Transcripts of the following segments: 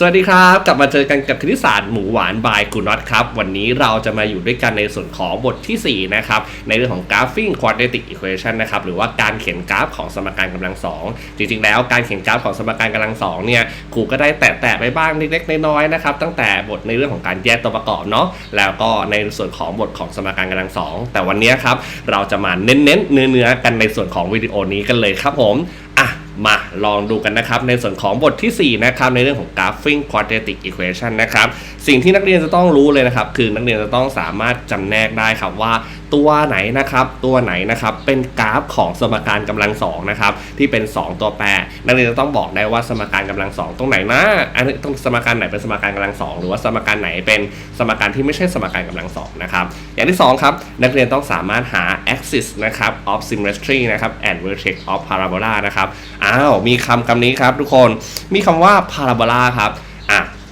สวัสดีครับ กลับมาเจอกันกับคณิตศาสตร์หมูหวานบายกูน็อตครับ วันนี้เราจะมาอยู่ด้วยกันในส่วนของบททีสี่4 นะครับ ในเรื่องของ graphing quadratic equation นะครับ หรือว่าการเขียนกราฟของสมการกำลังสองจริงๆ แล้วการเขียนกราฟของสมการกำลังสองเนี่ยครูก็ได้แตะๆไปบ้างเล็กๆ น้อยๆ นะครับ ตั้งแต่บทในเรื่องของการแยกตัวประกอบเนาะ แล้วก็ในส่วนของบทของสมการกำลังสองแต่วันนี้ครับ เราจะมาเน้นๆ เนื้อๆ กันในส่วนของวิดีโอนี้กันเลยครับผม อะ มาลองดูกันนะครับ ในส่วนของบททีสี่ 4 นะครับในเรื่องของ graphing quadratic equation นะครับ สิ่งที่นักเรียนจะต้องรู้เลยนะครับ คือนักเรียนจะต้องสามารถจำแนกได้ครับว่า ตัวไหนนะครับ ตัวไหนนะครับ เป็นกราฟของสมการกำลังสองนะครับ ที่เป็น 2 ตัวแปร นักเรียนจะต้องบอกได้ว่าสมการกำลังสองตรงไหนนะอันนี้ต้องสมการไหนเป็นสมการกำลังสองหรือว่าสมการไหนเป็นสมการที่ไม่ใช่สมการกำลังสองนะครับ อย่างที่สองครับ นักเรียนต้องสามารถหา axis นะครับ of symmetry นะครับ and vertex of parabola นะครับ อ้าว มีคำคำนี้ครับทุกคน มีคำว่า parabola ครับ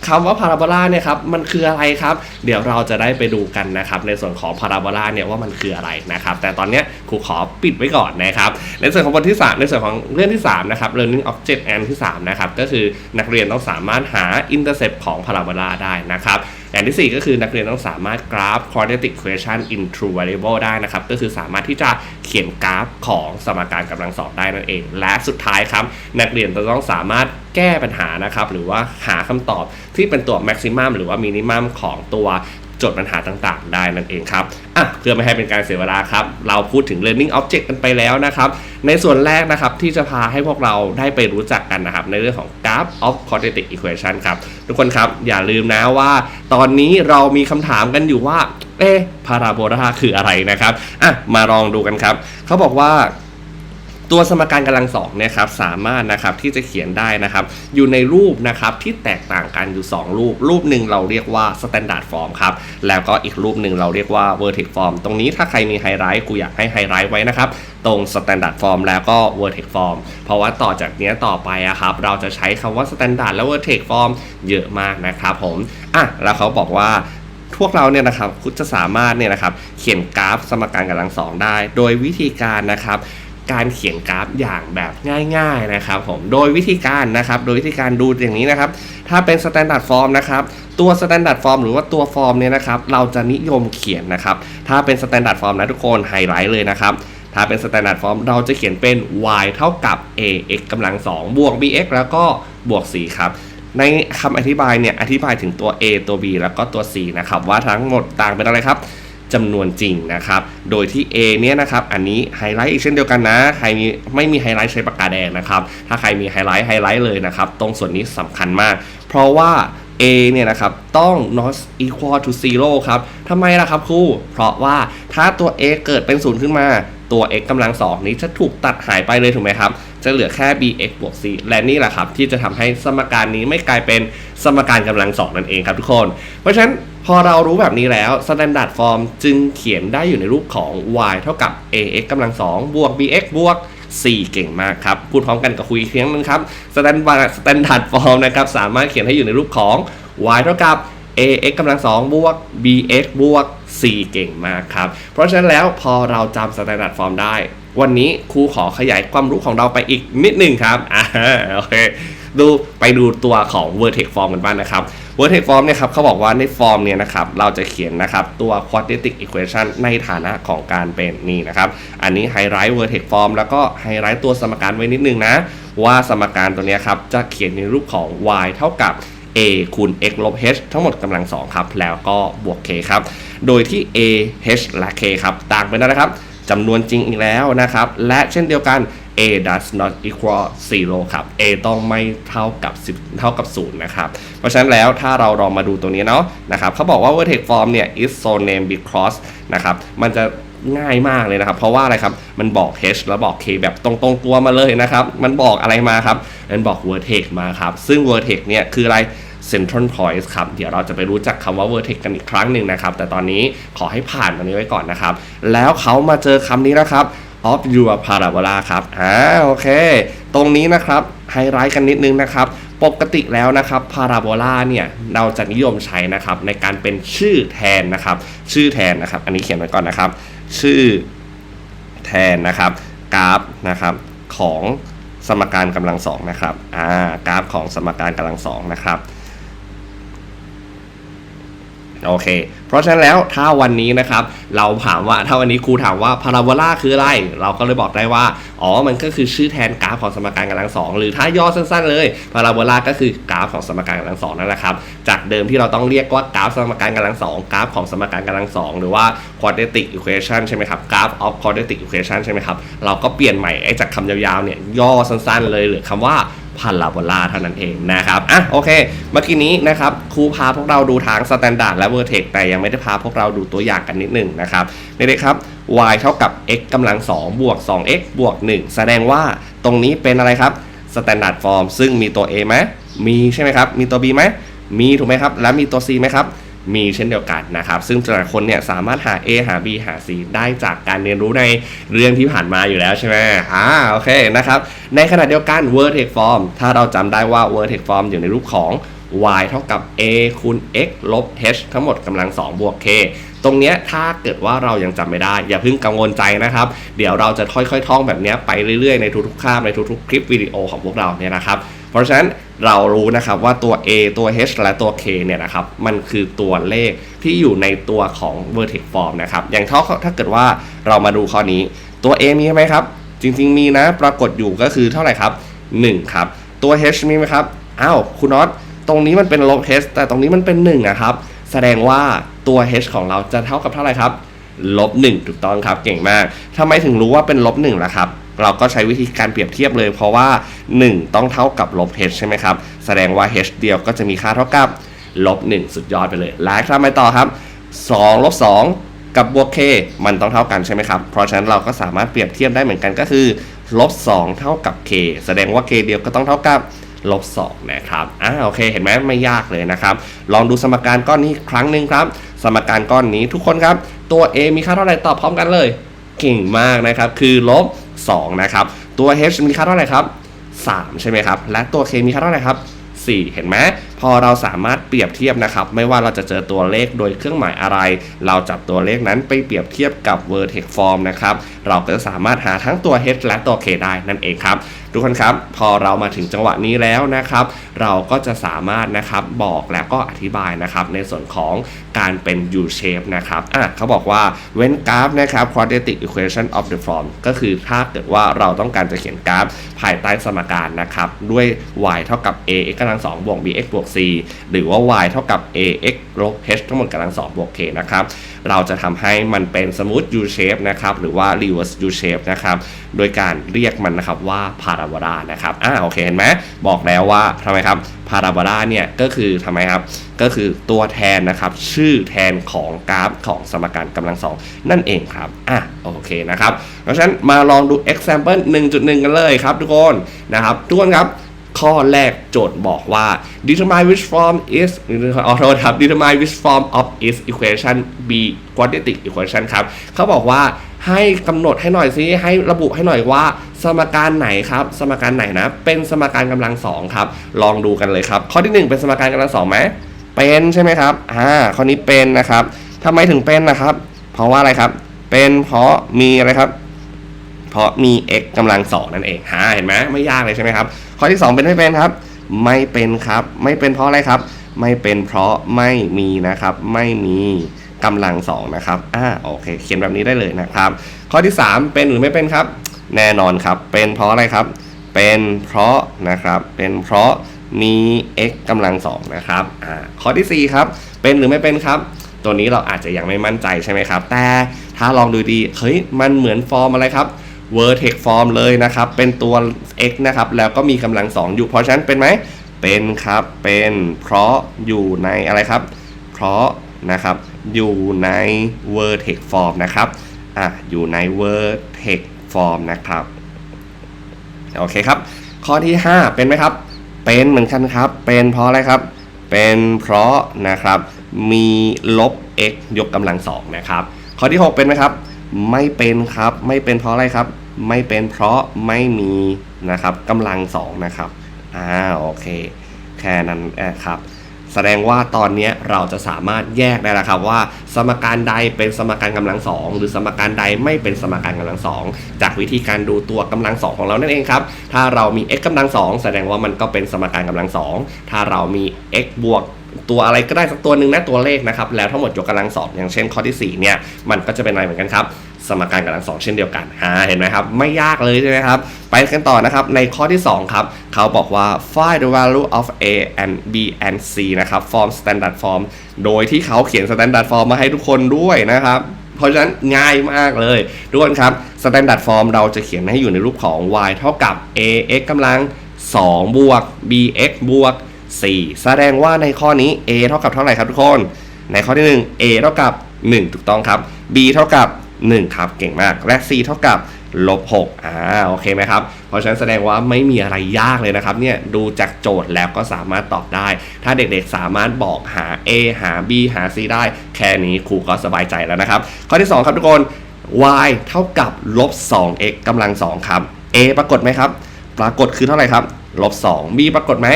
คำว่าพาราโบลาเนี่ยครับมันคืออะไรครับ เดี๋ยวเราจะได้ไปดูกันนะครับในส่วนของพาราโบลาเนี่ยว่ามันคืออะไรนะครับแต่ตอนนี้ครูขอปิดไว้ก่อนนะครับในส่วนของบทที่ 3 ในส่วนของเรื่องที่3นะครับ learning object and ที่3นะครับก็คือนักเรียนต้องสามารถหา intercept ของพาราโบลาได้นะครับ อย่างที่ 4 ก็คือนักเรียนต้องสามารถกราฟ quadratic equation in true variable ได้นะครับ ก็คือสามารถที่จะเขียนกราฟของสมการกำลังสองได้นั่นเอง และสุดท้ายครับ นักเรียนจะต้องสามารถแก้ปัญหานะครับ หรือว่าหาคำตอบที่เป็นตัว maximum หรือว่า minimum ของตัวโจทย์ปัญหาต่างๆ ได้นั่นเองครับ อะเพื่อไม่ให้เป็นการเสียเวลาครับ เราพูดถึง learning object กันไปแล้วนะครับ ในส่วนแรกนะครับที่จะพาให้พวกเราได้ไปรู้จักกันนะครับ ในเรื่องของ graph of quadratic equation ครับ ทุกคนครับ อย่าลืมนะว่า ตอนนี้เรามีคำถามกันอยู่ว่า เอ๊ะพาราโบลาคืออะไรนะครับอะมาลองดูกันครับ เขาบอกว่า ตัวสมการกำลังสองเนี่ยครับสามารถนะครับที่จะเขียนได้นะครับ อยู่ในรูปนะครับที่แตกต่างกันอยู่ 2 รูป รูปหนึ่งเราเรียกว่า standard form ครับแล้วก็อีกรูปหนึ่งเราเรียกว่า vertex form ตรงนี้ถ้าใครมีไฮไลท์กูอยากให้ไฮไลท์ไว้นะครับตรง standard form แล้วก็ vertex form เพราะว่าต่อจากนี้ต่อไปอะครับเราจะใช้คำว่า standard และ vertex form เยอะมากนะครับผมอะแล้วเขาบอกว่าพวกเราเนี่ยนะครับคุณจะสามารถเนี่ยนะครับเขียนกราฟสมการกำลังสองได้ โดยวิธีการนะครับ การเขียนกราฟอย่างแบบง่ายๆนะครับผมโดยวิธีการนะครับโดยวิธีการดูอย่างนี้นะครับ ถ้าเป็น standard form นะครับตัว standard form หรือว่าตัวฟอร์มเนี่ยนะครับเราจะนิยมเขียนนะครับถ้าเป็น standard form นะทุกคนไฮไลท์เลยนะครับถ้าเป็น standard form เราจะเขียนเป็น y เท่ากับ ax กำลัง2บวก bx แล้วก็บวก4ครับในคำอธิบายเนี่ยอธิบายถึงตัว a ตัว b แล้วก็ตัว c นะครับว่าทั้งหมดต่างเป็นอะไรครับ จำนวนจริงนะครับ โดยที่ A เนี่ยนะครับ อันนี้ไฮไลท์อีกเช่นเดียวกันนะ ใครมีไม่มีไฮไลท์ใช้ปากกาแดงนะครับ ถ้าใครมีไฮไลท์ไฮไลท์เลยนะครับ ตรงส่วนนี้สำคัญมาก เพราะว่า A เนี่ยนะครับ ต้อง not equal to zero ครับ ทำไมล่ะครับครู เพราะว่าถ้าตัว a เกิดเป็นศูนย์ขึ้นมา ตัว x กำลังสองนี้จะถูกตัดหายไปเลยถูกไหมครับ จะเหลือแค่ bx บวก c และนี่แหละครับที่จะทำให้สมการนี้ไม่กลายเป็นสมการกำลังสองนั่นเองครับทุกคน เพราะฉะนั้นพอเรารู้แบบนี้แล้ว standard form จึงเขียนได้อยู่ในรูปของ y เท่ากับ ax กำลังสองบวก bx บวก4เก่งมากครับ พูดพร้อมกันกับคุยอีกครั้งนึงครับ standard standard form นะครับสามารถเขียนให้อยู่ในรูปของ y เท่ากับ ax กำลัง2บวก bx บวก4เก่งมากครับ เพราะฉะนั้นแล้วพอเราจำ standard form ได้ วันนี้ครูขอขยายความรู้ของเราไปอีกนิดหนึ่งครับอ่าโอเคดูไปดูตัวของ vertex form กันบ้างนะครับ vertex form เนี่ยครับเขาบอกว่าในฟอร์มเนี่ยนะครับเราจะเขียนนะครับตัว quadratic equation ในฐานะของการเป็นนี่นะครับ อันนี้ไฮไลท์ vertex form แล้วก็ไฮไลท์ตัวสมการไว้นิดนึงนะ ว่าสมการตัวนี้ครับจะเขียนในรูปของ y เท่ากับ a คูณ x ลบ h ทั้งหมดกำลังสองครับ แล้วก็บวก k ครับ โดยที่ a h และ k ครับต่างไปนะครับ จำนวนจริงอีกแล้วนะครับ และเช่นเดียวกัน a does not equal zero ครับ a ต้องไม่เท่ากับ10เท่ากับ0นะครับ เพราะฉะนั้นแล้วถ้าเราลองมาดูตัวนี้เนาะนะครับเขาบอกว่า vertex form เนี่ย is so named because นะครับมันจะง่ายมากเลยนะครับ เพราะว่าอะไรครับ มันบอก h แล้วบอก k แบบตรงๆตัวมาเลยนะครับ มันบอกอะไรมาครับ มันบอก vertex มาครับ ซึ่ง vertex เนี่ยคืออะไร Central Point ครับ เดี๋ยวเราจะไปรู้จักคำว่า vertex กันอีกครั้งหนึ่งนะครับ แต่ตอนนี้ขอให้ผ่านตรงนี้ไว้ก่อนนะครับ แล้วเขามาเจอคำนี้นะครับ of your parabola ครับ อ่า โอเค ตรงนี้นะครับ ไฮไลท์กันนิดนึงนะครับ ปกติแล้วนะครับพาราโบลาเนี่ย เราจะนิยมใช้นะครับ ในการเป็นชื่อแทนนะครับ ชื่อแทนนะครับ อันนี้เขียนไว้ก่อนนะครับ ชื่อแทนนะครับ กราฟนะครับ ของสมการกำลังสองนะครับ อ่า กราฟของสมการกำลังสองนะครับ โอเค เพราะฉะนั้นแล้วถ้าวันนี้นะครับ เราถามว่าถ้าวันนี้ครูถามว่าพาราโบลาคืออะไร เราก็เลยบอกได้ว่า อ๋อ มันก็คือชื่อแทนกราฟของสมการกำลังสองหรือถ้าย่อสั้นๆ เลยพาราโบลาก็คือกราฟของสมการกำลังสองนั่นแหละครับ จากเดิมที่เราต้องเรียกว่ากราฟสมการกำลังสองกราฟของสมการกำลังสองหรือว่า quadratic equation ใช่ไหมครับ graph of quadratic equation ใช่ไหมครับเราก็เปลี่ยนใหม่ไอ้จากคำยาวๆเนี่ยย่อสั้นๆ เลยหลือคำว่า พันลาบอลาเท่านั้นเองนะครับ อะโอเค เมื่อกี้นี้นะครับครูพาพวกเราดูทางสแตนดาร์ดและเวอร์เทกแต่ยังไม่ได้พาพวกเราดูตัวอย่างกันนิดหนึ่งนะครับเด็กๆครับ y เท่ากับ x กำลัง2บวก 2x บวก 1 แสดงว่าตรงนี้เป็นอะไรครับสแตนดาร์ดฟอร์มซึ่งมีตัว a ไหมมีใช่ไหมครับ มีตัว b ไหมมีถูกไหมครับ และมีตัว c ไหมครับ มีเช่นเดียวกันนะครับ ซึ่งแต่ละคนเนี่ยสามารถหา A หา B หา C ได้จากการเรียนรู้ในเรื่องที่ผ่านมาอยู่แล้วใช่ไหมอ่าโอเคนะครับ ในขณะเดียวกัน vertex form ถ้าเราจำได้ว่า vertex form อยู่ในรูปของ y เท่ากับ a คูณ x ลบ h ทั้งหมดกำลัง 2 บวก k ตรงเนี้ยถ้าเกิดว่าเรายังจำไม่ได้ อย่าเพิ่งกังวลใจนะครับ เดี๋ยวเราจะค่อยๆ ท่องแบบเนี้ยไปเรื่อยๆ ในทุกๆคาบในทุกๆ คลิปวิดีโอของพวกเราเนี่ยนะครับ ราะฉะนั้นเรารู้นะครับว่าตัว a ตัว h และตัว k เนี่ยนะครับมันคือตัวเลขที่อยู่ในตัวของ vertex form นะครับอย่างเท่าถ้าเกิดว่าเรามาดูข้อนี้ตัว a มีไหมครับ จริง ๆ มีนะปรากฏอยู่ก็คือเท่าไหร่ครับ1ครับตัว h มีไหมครับอ้าวคุณน็อตตรงนี้มันเป็นลบ h แต่ตรงนี้มันเป็น1นะครับแสดงว่าตัว h ของเราจะเท่ากับเท่าไหร่ครับลบ1ถูกต้องครับเก่งมากทำไมถึงรู้ว่าเป็นลบ1ล่ะครับ เราก็ใช้วิธีการเปรียบเทียบเลย เพราะว่า 1 ต้องเท่ากับลบ h ใช่ไหมครับ แสดงว่า h เดียวก็จะมีค่าเท่ากับลบ1สุดยอดไปเลยแล้วทำไมต่อครับ2ลบ2กับบวก k มันต้องเท่ากันใช่ไหมครับ เพราะฉะนั้นเราก็สามารถเปรียบเทียบได้เหมือนกันก็คือลบ2เท่ากับ k แสดงว่า k เดียวก็ต้องเท่ากับลบ2นะครับอ่าโอเค เห็นไหมไม่ยากเลยนะครับ ลองดูสมการก้อนนี้ครั้งหนึ่งครับ สมการก้อนนี้ทุกคนครับ ตัว a มีค่าเท่าไหร่ตอบพร้อมกันเลย เก่งมากนะครับ คือลบ 2 นะครับ ตัว h มีค่าเท่าไหร่ครับ 3 ใช่ไหมครับ และตัว k มีค่าเท่าไหร่ครับ 4 เห็นไหมพอเราสามารถเปรียบเทียบนะครับ ไม่ว่าเราจะเจอตัวเลขโดยเครื่องหมายอะไร เราจับตัวเลขนั้นไปเปรียบเทียบกับ vertex form นะครับ เราก็จะสามารถหาทั้งตัว h และตัว k ได้นั่นเองครับ ทุกคนครับ พอเรามาถึงจังหวะนี้แล้วนะครับ เราก็จะสามารถนะครับบอกแล้วก็อธิบายนะครับในส่วนของการเป็น U shape นะครับอะเขาบอกว่า when graph นะครับ quadratic equation of the form ก็คือถ้าเกิดว่าเราต้องการจะเขียนกราฟ ภายใต้สมการนะครับ ด้วย y เท่ากับ ax กำลัง2บวก bx บวก c หรือว่า y เท่ากับ ax ลบ h ทั้งหมดกำลัง2บวก k นะครับ เราจะทำให้มันเป็น smooth U shape นะครับ หรือว่า reverse U shape นะครับ โดยการเรียกมันนะครับว่า parabola นะครับ อ่าโอเคเห็นไหมบอกแล้วว่าทำไมครับ parabola เนี่ยก็คือทำไมครับ ก็คือตัวแทนนะครับ ชื่อแทนของกราฟของสมการกำลังสองนั่นเองครับ อะโอเคนะครับ เพราะฉะนั้นมาลองดู example 1.1 กันเลยครับทุกคนนะครับ ทุกคนครับ ข้อแรกโจทย์บอกว่า determine which form is อโทษครับ determine which form of is equation b quadratic equation ครับเขาบอกว่าให้กำหนดให้หน่อยสิให้ระบุให้หน่อยว่า สมการไหนครับ สมการไหนนะ เป็นสมการกำลังสองครับ ลองดูกันเลยครับ ข้อที่หนึ่งเป็นสมการกำลังสองไหมเป็นใช่ไหมครับอ่าข้อนี้เป็นนะครับทำไมถึงเป็นนะครับ เพราะว่าอะไรครับ เป็นเพราะมีอะไรครับ เพราะมี x กำลังสองนั่นเองฮะเห็นไหมไม่ยากเลยใช่ไหมครับ ข้อที่ 2 เป็นไม่เป็นครับ ไม่เป็นครับ ไม่เป็นเพราะอะไรครับ ไม่เป็นเพราะไม่มีนะครับ ไม่มีกำลังสองนะครับอ่าโอเคเขียนแบบนี้ได้เลยนะครับ ข้อที่ 3 เป็นหรือไม่เป็นครับ แน่นอนครับ เป็นเพราะอะไรครับ เป็นเพราะนะครับ เป็นเพราะมี x กำลังสองนะครับอ่าข้อที่ 4 ครับ เป็นหรือไม่เป็นครับตัวนี้เราอาจจะยังไม่มั่นใจใช่ไหมครับ แต่ถ้าลองดูดี เฮ้ย มันเหมือนฟอร์มอะไรครับ vertex form เลยนะครับ เป็นตัว x นะครับ แล้วก็มีกำลัง 2 อยู่ เพราะฉะนั้นเป็นไหม เป็นครับ เป็น เพราะอยู่ในอะไรครับ เพราะนะครับ อยู่ใน vertex form นะครับ อะ อยู่ใน vertex form นะครับ โอเคครับ ข้อที่ 5 เป็นไหมครับ เป็นเหมือนกันครับ เป็นเพราะอะไรครับ เป็นเพราะนะครับ มีลบ x ยกกำลังสองนะครับ ข้อที่ 6 เป็นไหมครับ ไม่เป็นครับ ไม่เป็นเพราะอะไรครับ ไม่เป็นเพราะไม่มีนะครับกำลังสองนะครับอ่าโอเค แค่นั้นนะครับแสดงว่าตอนนี้เราจะสามารถแยกได้แล้วครับว่า สมการใดเป็นสมการกำลังสองหรือสมการใดไม่เป็นสมการกำลังสองจากวิธีการดูตัวกำลังสองของเรานั่นเองครับ ถ้าเรามี x กำลังสองแสดงว่ามันก็เป็นสมการกำลังสองถ้าเรามี x บวก ตัวอะไรก็ได้สักตัวหนึ่งนะตัวเลขนะครับแล้วทั้งหมดยกกำลังสองอย่างเช่นข้อที่ 4 เนี่ยมันก็จะเป็นอะไรเหมือนกันครับสมการกำลังสองเช่นเดียวกันอ่าเห็นไหมครับ ไม่ยากเลยใช่ไหมครับ ไปกันต่อนะครับ ในข้อที่ 2 ครับ เขาบอกว่า find the value of a and b and c นะครับ form standard form โดยที่เขาเขียน standard form มาให้ทุกคนด้วยนะครับ เพราะฉะนั้นง่ายมากเลยทุกคนครับ standard form เราจะเขียนให้อยู่ในรูปของ y เท่ากับ ax กำลัง 2 บวก bx บวก 4 แสดงว่าในข้อนี้ a เท่ากับเท่าไหร่ครับทุกคน ในข้อที่ 1 a เท่ากับ 1 ถูกต้องครับ b เท่ากับ 1 ครับเก่งมาก และ c เท่ากับลบ6อ่าโอเคไหมครับ เพราะฉะนั้นแสดงว่าไม่มีอะไรยากเลยนะครับเนี่ยดูจากโจทย์แล้วก็สามารถตอบได้ ถ้าเด็กๆสามารถบอกหา a หา b หา c ได้ แค่นี้ครูก็สบายใจแล้วนะครับ ข้อที่ 2 ครับทุกคน y เท่ากับลบ 2x กำลัง2ครับ a ปรากฏไหมครับ ปรากฏคือเท่าไหร่ครับลบ 2 b ปรากฏไหม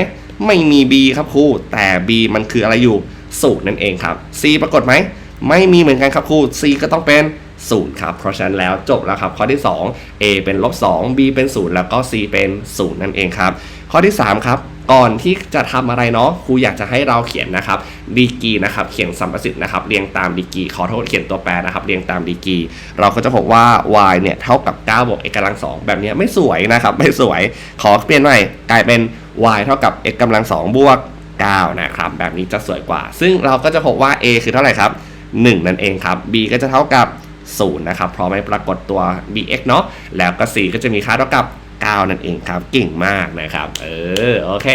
ไม่มี b ครับครูแต่ b มันคืออะไรอยู่ศูนย์นั่นเองครับ c ปรากฏไหมไม่มีเหมือนกันครับครู c ก็ต้องเป็นศูนย์ครับ เพราะฉะนั้นแล้วจบแล้วครับข้อที่ 2 a เป็นลบ2 b เป็นศูนย์แล้วก็ c เป็นศูนย์นั่นเองครับ ข้อที่ 3 ครับก่อนที่จะทำอะไรเนาะครูอยากจะให้เราเขียนนะครับดีกีนะครับเขียนสัมประสิทธิ์นะครับเรียงตามดีกีขอโทษเขียนตัวแปรนะครับเรียงตามดีกีเราก็จะพบว่า y เนี่ยเท่ากับ9บวก x กำลัง2แบบนี้ไม่สวยนะครับไม่สวยขอเปลี่ยนใหม่กลายเป็น y เท่ากับ x กำลัง2บวก 9 นะครับ แบบนี้จะสวยกว่า ซึ่งเราก็จะพบว่า a คือเท่าไหร่ครับ 1 นั่นเองครับ b ก็จะเท่ากับ 0 นะครับ เพราะไม่ปรากฏตัว bx เนาะแล้วก็ c ก็จะมีค่าเท่ากับ 9 นั่นเองครับ เก่งมากนะครับ เออ โอเค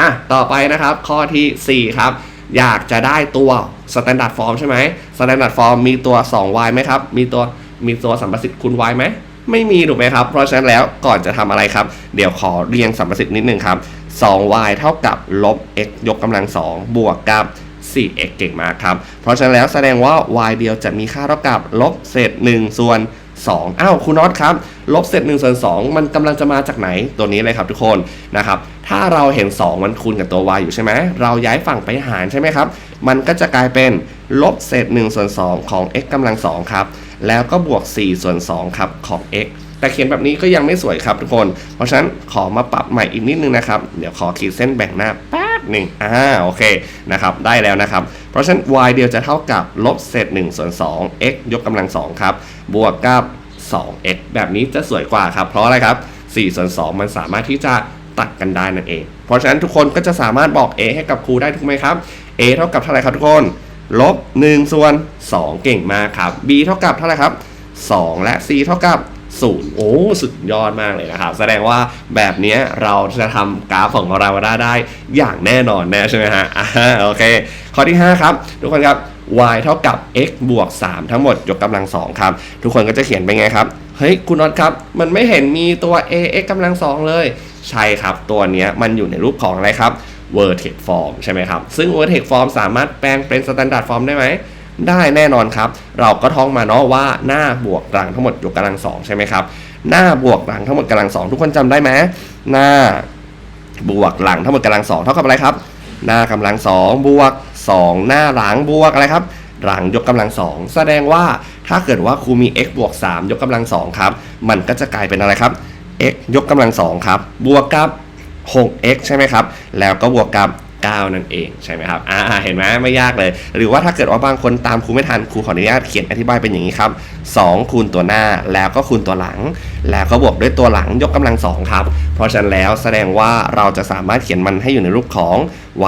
อะ ต่อไปนะครับ ข้อทีสี่4 ครับ อยากจะได้ตัว standard form ใช่ไหม standard form มีตัว 2y ไหมครับ มีตัว มีตัวสัมประสิทธิ์คูณ y ไหมไม่มีถูกไหมครับ เพราะฉะนั้นแล้วก่อนจะทำอะไรครับ เดี๋ยวขอเรียงสัมประสิทธิ์นิดนึงครับ 2y เท่ากับลบ x ยกกำลัง 2 บวกกับ 4x เก่งมากครับ เพราะฉะนั้นแล้วแสดงว่า y เดียวจะมีค่าเท่ากับลบเศษ 1 ส่วน 2 อ้าวคุณน็อตครับ ลบเศษ1ส่วน 2 มันกำลังจะมาจากไหนตัวนี้เลยครับทุกคนนะครับ ถ้าเราเห็น 2 มันคูณกับตัว y อยู่ใช่ไหม เราย้ายฝั่งไปหารใช่ไหมครับ มันก็จะกลายเป็นลบเศษ1ส่วน 2 ของ x กำลัง2ครับ แล้วก็บวก 4 ส่วน 2 ครับของ x แต่เขียนแบบนี้ก็ยังไม่สวยครับทุกคน เพราะฉะนั้นขอมาปรับใหม่อีกนิดนึงนะครับ เดี๋ยวขอขีดเส้นแบ่งหน้าแป๊บหนึ่งอ่าโอเคนะครับได้แล้วนะครับ เพราะฉะนั้น y เดียวจะเท่ากับลบเศษ1ส่วน2 x ยกกำลัง2ครับบวกกับ 2x แบบนี้จะสวยกว่าครับ เพราะอะไรครับ4ส่วน2มันสามารถที่จะตัดกันได้นั่นเอง เพราะฉะนั้นทุกคนก็จะสามารถบอก a ให้กับครูได้ถูกไหมครับ a เท่ากับเท่าไหร่ครับทุกคนลบ1ส่วน2 เก่งมากครับ b เท่ากับเท่าไหร่ครับ 2 และ c เท่ากับ 0โอ้สุดยอดมากเลยนะครับ แสดงว่าแบบนี้เราจะทำกราฟของเราได้ได้อย่างแน่นอนแน่ใช่ไหมฮะอ่าโอเค ข้อที่ 5 ครับ ทุกคนครับ y เท่ากับ x บวก 3 ทั้งหมดยกกำลัง2ครับ ทุกคนก็จะเขียนไปไงครับ เฮ้ย คุณน็อตครับ มันไม่เห็นมีตัว ax กำลัง 2 เลย ใช่ครับ ตัวนี้มันอยู่ในรูปของอะไรครับ vertex form ใช่ไหมครับ ซึ่ง vertex form สามารถแปลงเป็น standard form ได้ไหม ได้แน่นอนครับ เราก็ท่องมาเนาะว่าหน้าบวกหลังทั้งหมดยกกำลังสองใช่ไหมครับ หน้าบวกหลังทั้งหมดกำลังสองทุกคนจำได้ไหมหน้าบวกหลังทั้งหมดกำลังสองเท่ากับอะไรครับ หน้ากำลังสองบวกสองหน้าหลังบวกอะไรครับ หลังยกกำลังสองแสดงว่าถ้าเกิดว่าครูมี x บวก 3 ยกกำลังสองครับ มันก็จะกลายเป็นอะไรครับ x ยกกำลังสองครับบวกกับ 6x ใช่ไหมครับ แล้วก็บวกกับ 9 นั่นเองใช่ไหมครับอ่าเห็นไหมไม่ยากเลย หรือว่าถ้าเกิดว่าบางคนตามครูไม่ทันครูขออนุญาตเขียนอธิบายเป็นอย่างนี้ครับ2คูณตัวหน้าแล้วก็คูณตัวหลัง แล้วก็บวกด้วยตัวหลังยกกำลังสองครับ เพราะฉะนั้นแล้วแสดงว่าเราจะสามารถเขียนมันให้อยู่ในรูปของ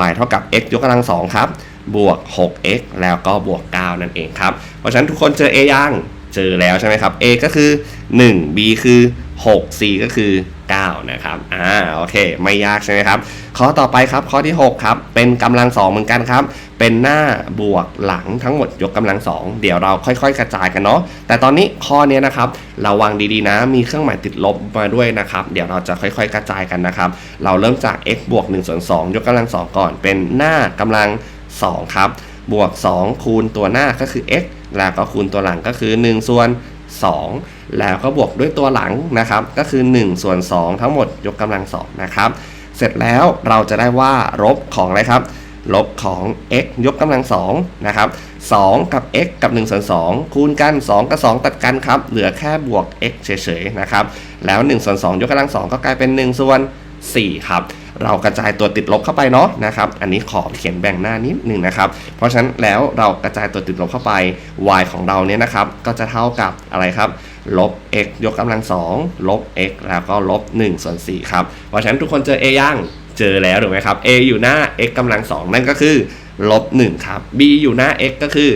y เท่ากับ x ยกกำลังสองครับ บวก 6x แล้วก็บวก 9 นั่นเองครับ เพราะฉะนั้นทุกคนเจอ a ยังเจอแล้วใช่ไหมครับ a ก็คือ 1 b คือ 6 c ก็คือ 9 นะครับอ่าโอเค ไม่ยากใช่ไหมครับ ข้อต่อไปครับข้อที่ 6 ครับ เป็นกำลัง 2 เหมือนกันครับ เป็นหน้าบวกหลังทั้งหมดยกกำลัง 2 เดี๋ยวเราค่อยๆ กระจายกันเนาะแต่ตอนนี้ข้อนี้นะครับระวังดีๆนะ มีเครื่องหมายติดลบมาด้วยนะครับ เดี๋ยวเราจะค่อยๆ กระจายกันนะครับ เราเริ่มจาก x บวก1ส่วน2ยกกำลัง 2 ก่อน เป็นหน้ากำลัง 2 ครับ บวก 2 คูณตัวหน้าก็คือ x แล้วก็คูณตัวหลังก็คือ 1 ส่วน 2 แล้วก็บวกด้วยตัวหลังนะครับ ก็คือ 1 ส่วน 2 ทั้งหมดยกกำลัง2นะครับ เสร็จแล้วเราจะได้ว่ารบของอะไรครับ ลบของ x ยกกำลัง2นะครับ2กับ x กับ1ส่วน2คูณกัน 2 กับ 2 ตัดกันครับ เหลือแค่บวก x เฉยๆนะครับ แล้ว1ส่วน2ยกกำลัง2ก็กลายเป็น 1 ส่วน4ครับ เรากระจายตัวติดลบเข้าไปเนาะนะครับอันนี้ขอเขียนแบ่งหน้านิดหนึ่งนะครับเพราะฉะนั้นแล้วเรากระจายตัวติดลบเข้าไป y ของเราเนี่ยนะครับก็จะเท่ากับอะไรครับลบ x ยกกำลัง2ลบ x แล้วก็ลบ1ส่วน4ครับเพราะฉะนั้นทุกคนเจอ a ย่างเจอแล้วถูกไหมครับ a อยู่หน้า x กำลัง2นั่นก็คือลบ1ครับ b อยู่หน้า x ก็คือ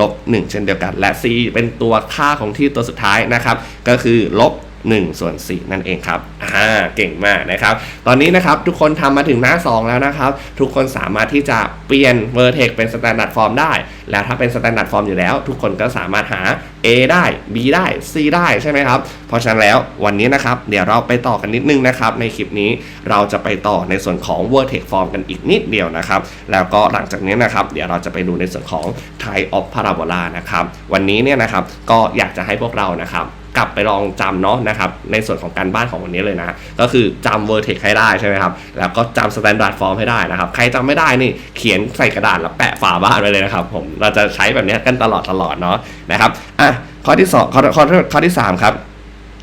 ลบ1เช่นเดียวกัน และ c เป็นตัวค่าของที่ตัวสุดท้ายนะครับ ก็คือลบ 1 ส่วน 4 นั่นเองครับอ่าเก่งมากนะครับ ตอนนี้นะครับทุกคนทำมาถึงหน้า 2 แล้วนะครับ ทุกคนสามารถที่จะเปลี่ยน Vertex เป็น Standard Form ได้ แล้วถ้าเป็น Standard Form อยู่แล้ว ทุกคนก็สามารถหา A ได้ B ได้ C ได้ใช่ไหมครับ เพราะฉะนั้นแล้ววันนี้นะครับเดี๋ยวเราไปต่อกันนิดนึงนะครับ ในคลิปนี้เราจะไปต่อในส่วนของ Vertex Form กันอีกนิดเดียวนะครับ แล้วก็หลังจากนี้นะครับ เดี๋ยวเราจะไปดูในส่วนของ Type of Parabola นะครับ วันนี้เนี่ยนะครับก็อยากจะให้พวกเรานะครับ กลับไปลองจำเนาะนะครับในส่วนของการบ้านของวันนี้เลยนะ ก็คือจำ Vertex ให้ได้ใช่ไหมครับ แล้วก็จำ Standard Form ให้ได้นะครับ ใครจำไม่ได้นี่เขียนใส่กระดาษแล้วแปะฝาบ้านไว้เลยนะครับผมเราจะใช้แบบนี้กันตลอดตลอดเนาะนะครับอะข้อที่สองข้อข้อข้อที่สามครับ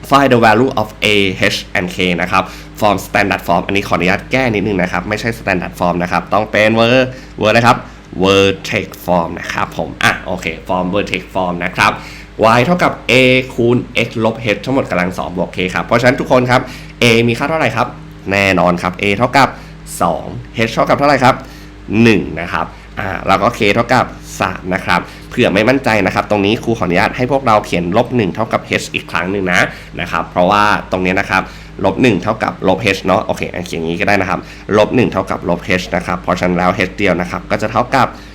find the value of a h and k นะครับ form standard form อันนี้ขออนุญาตแก้นิดนึงนะครับ ไม่ใช่ standard form นะครับ ต้องเป็น ver ver นะครับ vertex form นะครับผม อะ โอเค form vertex form นะครับ y เท่ากับ a คูณ x ลบ h ทั้งหมดกำลัง2บวก k ครับ เพราะฉะนั้นทุกคนครับ a มีค่าเท่าไหร่ครับ แน่นอนครับ a เท่ากับ 2 h เท่ากับเท่าไหร่ครับ 1 นะครับอ่าแล้วก็ k เท่ากับ3นะครับ เผื่อไม่มั่นใจนะครับ ตรงนี้ครูขออนุญาตให้พวกเราเขียนลบ1เท่ากับ h อีกครั้งหนึ่งนะนะครับ เพราะว่าตรงนี้นะครับลบ1เท่ากับลบ h เนาะ โอเคอันเขียนอย่างนี้ก็ได้นะครับ ลบ1เท่ากับลบ h นะครับ เพราะฉะนั้นแล้ว h เดียวนะครับ ก็จะเท่ากับ1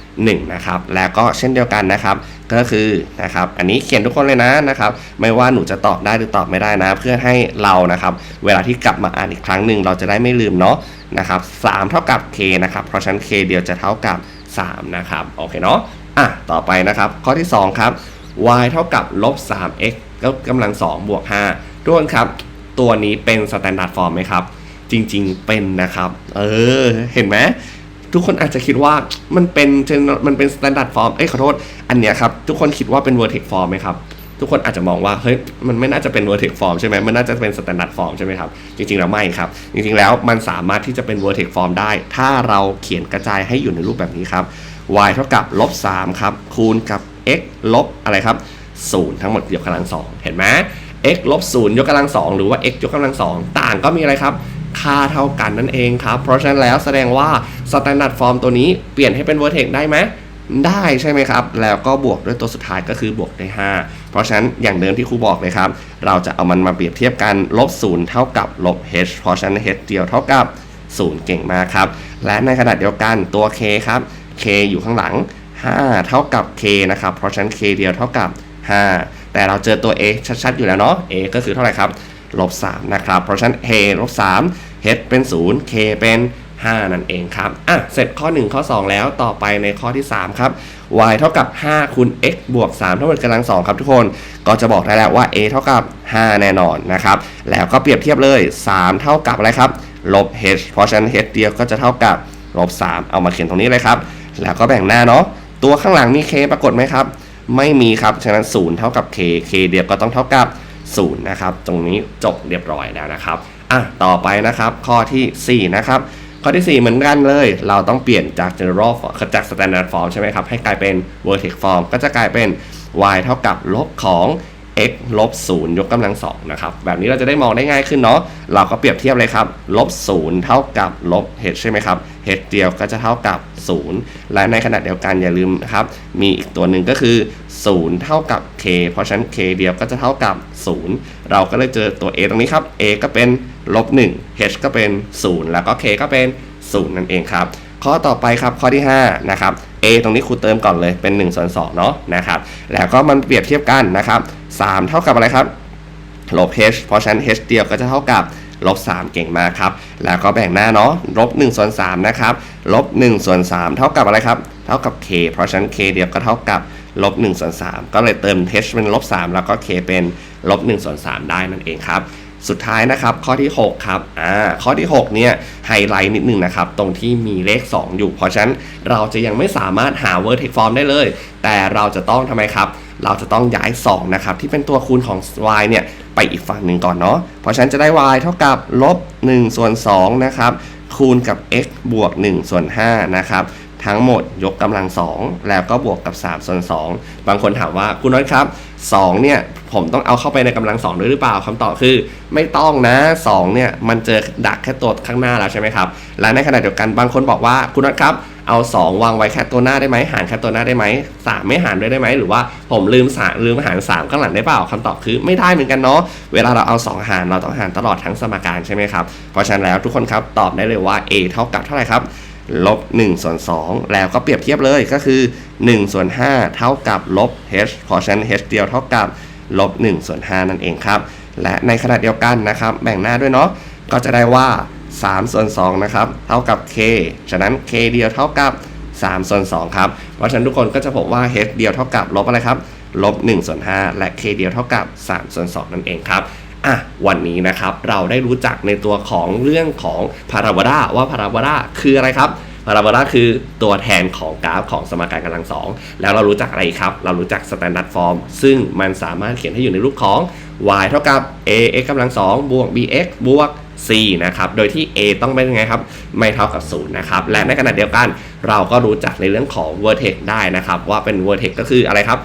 นะครับแล้วก็เช่นเดียวกันนะครับ ก็คือนะครับอันนี้เขียนทุกคนเลยนะนะครับ ไม่ว่าหนูจะตอบได้หรือตอบไม่ได้นะ เพื่อให้เรานะครับ เวลาที่กลับมาอ่านอีกครั้งหนึ่งเราจะได้ไม่ลืมเนาะนะครับ3เท่ากับ k นะครับเพราะฉะนั้น k เดียวจะเท่ากับ 3 นะครับโอเคเนาะอะต่อไปนะครับ ข้อที่ 2 ครับ y เท่ากับลบ 3x ก็กำลัง2บวก5ทุกคนครับ ตัวนี้เป็น standard form ไหมครับ จริงๆเป็นนะครับ เออ เห็นไหม ทุกคนอาจจะคิดว่ามันเป็นมันเป็น standard form เอ้ยขอโทษ อันเนี้ยครับ ทุกคนคิดว่าเป็น vertex form ไหมครับ ทุกคนอาจจะมองว่า เฮ้ย มันไม่น่าจะเป็น vertex form ใช่ไหมมันน่าจะเป็น standard form ใช่ไหมครับ จริงๆ แล้วไม่ครับ จริงๆ แล้วมันสามารถที่จะเป็น vertex form ได้ ถ้าเราเขียนกระจายให้อยู่ในรูปแบบนี้ครับ y เท่ากับลบ3ครับ คูณกับ x ลบอะไรครับ0ทั้งหมดยกกำลัง2เห็นไหม x ลบ0ยกกำลัง2หรือว่า x ยกกำลัง2ต่างก็มีอะไรครับ ค่าเท่ากันนั่นเองครับ เพราะฉะนั้นแล้วแสดงว่า standard form ตัวนี้เปลี่ยนให้เป็น vertex ได้ไหมได้ใช่ไหมครับ แล้วก็บวกด้วยตัวสุดท้ายก็คือบวกได้5เพราะฉะนั้นอย่างเดิมที่ครูบอกเลยครับ เราจะเอามันมาเปรียบเทียบกันลบ0เท่ากับลบ h เพราะฉะนั้น h เดียวเท่ากับ 0 เก่งมากครับ และในขณะเดียวกันตัว k ครับ k อยู่ข้างหลัง 5 เท่ากับ k นะครับ เพราะฉะนั้น k เดียวเท่ากับ 5 แต่เราเจอตัว a ชัดๆ อยู่แล้วเนาะ a ก็คือเท่าไหร่ครับลบ3นะครับ เพราะฉะนั้น a ลบ3 h เป็น 0 k เป็น 5 นั่นเองครับ อะ เสร็จข้อ 1 ข้อ 2 แล้วต่อไปในข้อที่ 3 ครับ y เท่ากับ 5คูณ x บวก 3 เท่ากับกำลัง 2 ครับทุกคน ก็จะบอกได้แล้วว่า a เท่ากับ 5 แน่นอนนะครับ แล้วก็เปรียบเทียบเลย 3 เท่ากับอะไรครับ ลบ h เพราะฉะนั้น h เดียวก็จะเท่ากับลบ 3 เอามาเขียนตรงนี้เลยครับ แล้วก็แบ่งหน้าเนาะ ตัวข้างหลังมี k ปรากฏไหมครับ ไม่มีครับ ฉะนั้น 0 เท่ากับ k k เดียวก็ต้องเท่ากับ0นะครับ ตรงนี้จบเรียบร้อยแล้วนะครับ อะต่อไปนะครับ ข้อทีสี่ 4 นะครับ ข้อที่ 4 เหมือนกันเลย เราต้องเปลี่ยนจาก general form จาก standard form ใช่ไหมครับ ให้กลายเป็น vertex form ก็จะกลายเป็น y เท่ากับลบของ x ลบ0ยกกำลัง2นะครับ แบบนี้เราจะได้มองได้ง่ายขึ้นเนาะ เราก็เปรียบเทียบเลยครับ ลบ0เท่ากับลบ h ใช่ไหมครับ h เดียวก็จะเท่ากับ 0 และในขณะเดียวกันอย่าลืมนะครับ มีอีกตัวหนึ่งก็คือ 0 เท่ากับ k เพราะฉะนั้น k เดียวก็จะเท่ากับ 0 เราก็เลยเจอตัว a ตรงนี้ครับ a ก็เป็นลบ1 h ก็เป็น 0 แล้วก็ k ก็เป็น 0 นั่นเองครับ ข้อต่อไปครับข้อที่5นะครับ a ตรงนี้ครูเติมก่อนเลยเป็น1ส่วน2เนาะนะครับแล้วก็มันเปรียบเทียบกันนะครับ3เท่ากับอะไรครับลบ h เพราะฉะนั้น h เดียวก็จะเท่ากับลบ3เก่งมากครับ แล้วก็แบ่งหน้าเนาะลบ1ส่วน3นะครับลบ1ส่วน3เท่ากับอะไรครับเท่ากับ k เพราะฉะนั้น k เดียวก็เท่ากับลบ1ส่วน3ก็เลยเติม h เป็นลบ3แล้วก็ k เป็น ลบ1ส่วน3ได้นั่นเองครับ สุดท้ายนะครับข้อที่ 6 ครับอ่าข้อที่ 6 เนี่ยไฮไลท์นิดนึงนะครับ ตรงที่มีเลข 2 อยู่ เพราะฉะนั้นเราจะยังไม่สามารถหา vertex form ได้เลย แต่เราจะต้องทำไมครับเราจะต้องย้าย 2 นะครับ ที่เป็นตัวคูณของ y เนี่ย ไปอีกฝั่งหนึ่งก่อนเนาะเพราะฉะนั้นจะได้ y เท่ากับลบ1ส่วน2นะครับ คูณกับ x บวก1ส่วน5นะครับ ทั้งหมดยกกำลัง 2 แล้วก็บวกกับ3ส่วน2บางคนถามว่าคุณน้อยครับ 2เนี่ยผมต้องเอาเข้าไปในกำลัง2ด้วยหรือเปล่าคำตอบคือ ไม่ต้องนะ2เนี่ยมันเจอดักแค่ตัวข้างหน้าแล้วใช่ไหมครับและในขณะเดียวกันบางคนบอกว่าคุณน้อยครับเอา 2 วางไว้แค่ตัวหน้าได้ไหมหารแค่ตัวหน้าได้ไหม3ไม่หารด้วยได้ไหมหรือว่าผมลืมสาลืมหาร 3 ข้างหลังได้เปล่าคำตอบคือไม่ได้เหมือนกันเนาะเวลาเราเอา 2 หารเราต้องหารตลอดทั้งสมการใช่ไหมครับเพราะฉะนั้นแล้วทุกคนครับตอบได้เลยว่า a เท่ากับเท่าไหร่ครับ ลบ1ส่วน2แล้วก็เปรียบเทียบเลยก็คือ1ส่วน5เท่ากับลบ h เพราะฉะนั้น h เดียวเท่ากับลบ1ส่วน5นั่นเองครับ และในขณะเดียวกันนะครับ แบ่งหน้าด้วยเนาะก็จะได้ว่า3ส่วน2นะครับเท่ากับ k ฉะนั้น k เดียวเท่ากับ3ส่วน2ครับ เพราะฉะนั้นทุกคนก็จะพบว่า h เดียวเท่ากับลบอะไรครับลบ1ส่วน5และ k เดียวเท่ากับ3ส่วน2นั่นเองครับ อะวันนี้นะครับเราได้รู้จักในตัวของเรื่องของพาราโบลาว่าพาราโบลาคืออะไรครับพาราโบลาคือตัวแทนของกราฟของสมการกำลังสองแล้วเรารู้จักอะไรครับ เรารู้จักสแตนดาร์ดฟอร์มซึ่งมันสามารถเขียนให้อยู่ในรูปของ y เท่ากับ ax กำลังสองบวก bx บวก c นะครับ โดยที่ a ต้องเป็นยังไงครับ ไม่เท่ากับ 0 นะครับ และในขณะเดียวกันเราก็รู้จักในเรื่องของ vertex ได้นะครับ ว่าเป็น vertex ก็คืออะไรครับ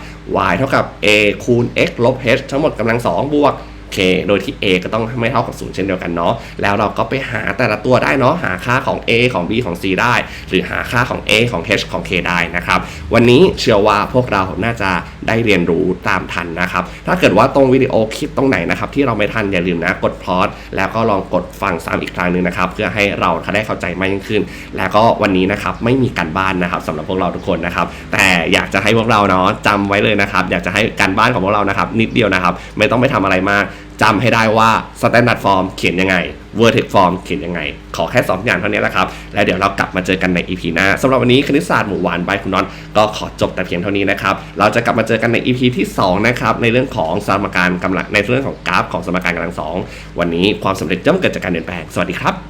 y เท่ากับ a คูณ x ลบ h ทั้งหมดกำลังสองบวก k โดยที่ a ก็ต้องไม่เท่ากับ 0 เช่นเดียวกันเนาะแล้วเราก็ไปหาแต่ละตัวได้เนาะหาค่าของ a ของ b ของ c ได้ หรือหาค่าของ a ของ h ของ k ได้นะครับ วันนี้เชื่อว่าพวกเราน่าจะ ได้เรียนรู้ตามทันนะครับ ถ้าเกิดว่าตรงวิดีโอคลิปตรงไหนนะครับที่เราไม่ทันอย่าลืมนะกดพอสแล้วก็ลองกดฟังซ้ำอีกครั้งหนึ่งนะครับเพื่อให้เราได้เข้าใจมากยิ่งขึ้น แล้วก็วันนี้นะครับไม่มีการบ้านนะครับสำหรับพวกเราทุกคนนะครับ แต่อยากจะให้พวกเราเนาะจำไว้เลยนะครับอยากจะให้การบ้านของพวกเรานะครับนิดเดียวนะครับ ไม่ต้องไปทำอะไรมากจำให้ได้ว่า standard form เขียนยังไง vertex form เขียนยังไง ขอแค่ 2 อย่างเท่านี้แหละครับ แล้วเดี๋ยวเรากลับมาเจอกันใน EP หน้าสำหรับวันนี้คณิตศาสตร์หมู่หวานบายคุณนอนก็ขอจบแต่เพียงเท่านี้นะครับ เราจะกลับมาเจอกันใน EP ที่ 2 นะครับในเรื่องของสมการกำลังในเรื่องของกราฟของสมการกำลังสองวันนี้ความสำเร็จย่อมเกิดจากการเปลี่ยนแปลงสวัสดีครับ